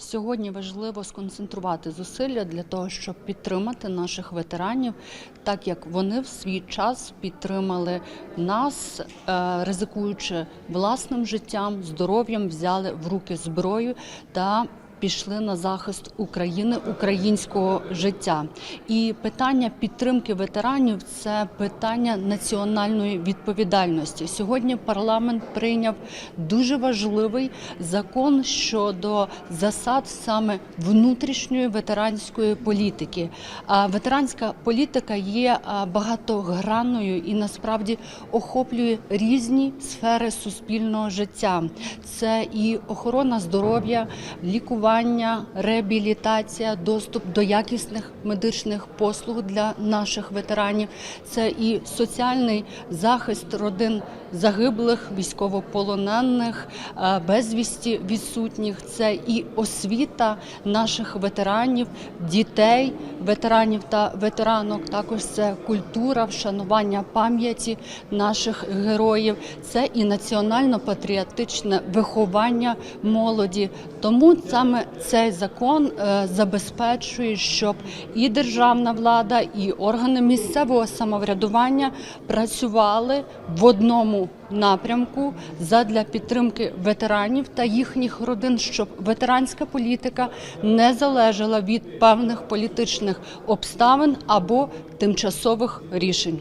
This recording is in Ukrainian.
Сьогодні важливо сконцентрувати зусилля для того, щоб підтримати наших ветеранів, так як вони в свій час підтримали нас, е, ризикуючи власним життям, здоров'ям, взяли в руки зброю та пішли на захист України, українського життя. І питання підтримки ветеранів це питання національної відповідальності. Сьогодні парламент прийняв дуже важливий закон щодо засад саме внутрішньої ветеранської політики. Ветеранська політика є багатогранною і насправді охоплює різні сфери суспільного життя. Це і охорона здоров'я, лікування, реабілітація, доступ до якісних медичних послуг для наших ветеранів. Це і соціальний захист родин загиблих, військовополонених, е, безвісті відсутніх. Це і освіта наших ветеранів, дітей, ветеранів та ветеранок. Також це культура, вшанування пам'яті наших героїв. Це і національно-патріотичне виховання молоді. Тому саме цей закон е, забезпечує, щоб і державна влада, і органи місцевого самоврядування працювали в одному напрямку задля підтримки ветеранів та їхніх родин, щоб ветеранська політика не залежала від певних політичних обставин або тимчасових рішень.